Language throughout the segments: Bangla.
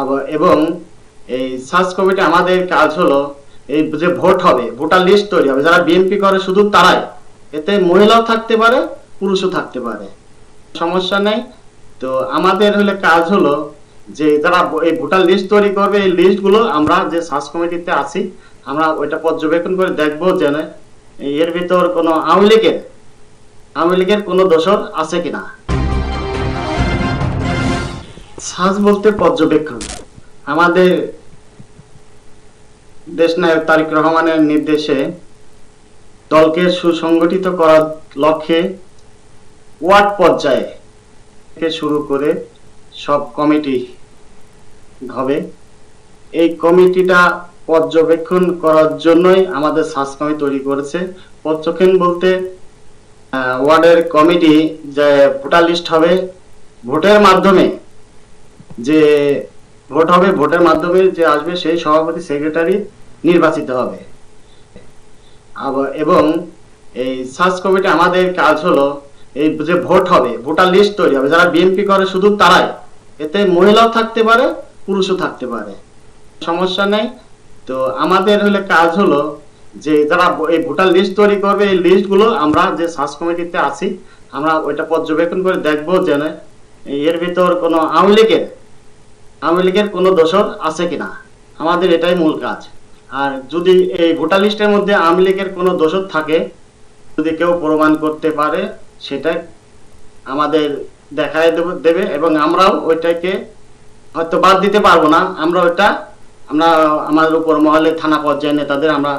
আবার এবং এই সার্চ কমিটি আমাদের কাজ হলো এই যে ভোট হবে ভোটার লিস্ট তৈরি হবে। যারা বিএনপি করে শুধু তারাই। এতে মহিলাও থাকতে পারে পুরুষও থাকতে পারে। সমস্যা নেই। তো আমাদের হলে কাজ হলো যে যারা এই ভোটার লিস্ট তৈরি করবে এই লিস্টগুলো আমরা যে সার্চ কমিটিতে আছি আমরা ওইটা পর্যবেক্ষণ করে দেখব যে না, এর ভিতর কোনো আওয়ামী লীগের আওয়ামী লীগের কোনো দোষর আছে কিনা। সার্চ বলতে পর্যবেক্ষণ। আমাদের দেশ নায়ক তারিক রহমানের নির্দেশে দলকে সুসংগঠিত করার লক্ষ্যে ওয়ার্ড পর্যায়ে থেকে শুরু করে সব কমিটি হবে এই কমিটিটা পর্যবেক্ষণ করার জন্যই আমাদের সার্চ কমিটি তৈরি করেছে। পর্যবেক্ষণ বলতে ওয়ার্ডের কমিটি যে ভোটার লিস্ট হবে, ভোটের মাধ্যমে যে ভোট হবে ভোটের মাধ্যমে যে আসবে সেই সভাপতি সেক্রেটারি নির্বাচিত হবে। এবং এই সার্চ কমিটি আমাদের কাজ হলো এই যে ভোট হবে ভোটার লিস্ট তৈরি হবে। যারা বিএনপি করে শুধু তারাই এতে মহিলাও থাকতে পারে পুরুষও থাকতে পারে। সমস্যা নেই। তো আমাদের হলে কাজ হলো যে যারা এই ভোটার লিস্ট তৈরি করবে এই লিস্টগুলো আমরা যে সার্চ কমিটিতে আছি আমরা ওইটা পর্যবেক্ষণ করে দেখব যে না, এর ভিতর কোনো আওয়ামী লীগের আওয়ামী লীগের কোনো দোষর আছে কিনা? আমাদের এটাই মূল কাজ। আর যদি এই ভোটার লিস্টের মধ্যে আওয়ামী লীগের কোনো দোষর থাকে, যদি কেউ প্রমাণ করতে পারে, সেটা আমাদের দেখায় দেবে এবং আমরাও ওইটাকে হয়তো বাদ দিতে পারব না। আমরা ওইটা, আমরা আমাদের উপর মহলে থানা পর্যায়ে নেতাদের আমরা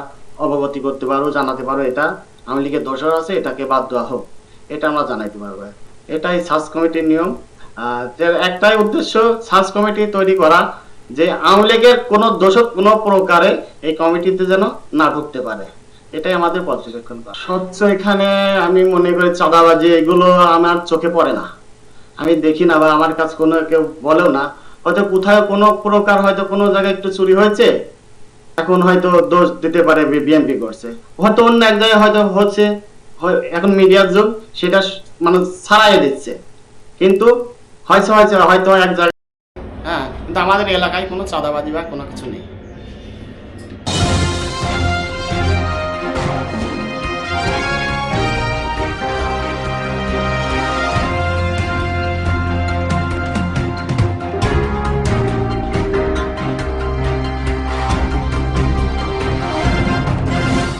অবগতি করতে পারব, জানাতে পারব এটা আওয়ামী লীগের দোষর আছে, এটাকে বাদ দেওয়া হোক। এটা আমরা জানাইতে পারব। এটাই সার্চ কমিটির নিয়ম। একটাই উদ্দেশ্য সার্চ কমিটি তৈরি করা যে আওয়ামী লীগের কোনো দোষক কোনো প্রকারে এই কমিটিতে যেন না ঢুকতে পারে। এটাই আমাদের পর্যবেক্ষণ করা। স্বচ্ছ এখানে আমি মনে করি চাঁদাবাজি এগুলো আমার চোখে পড়ে না। আমি দেখি না বা আমার কাছে কোনো কেউ বলেও না। হয়তো কোথায় কোনো প্রকার হয়তো কোনো জায়গায় একটু চুরি হয়েছে, এখন হয়তো দোষ দিতে পারে বিএনপি করছে। হয়তো অন্য এক জায়গায় হয়তো হচ্ছে এখন মিডিয়ার যুগ, সেটা স- মানে ছাড়াই দিচ্ছে। কিন্তু হয়তো হয়তো হয়তো এক জায়গায় হ্যাঁ কিন্তু আমাদের এলাকায় কোনো চাঁদাবাজি বা কোনো কিছু নেই।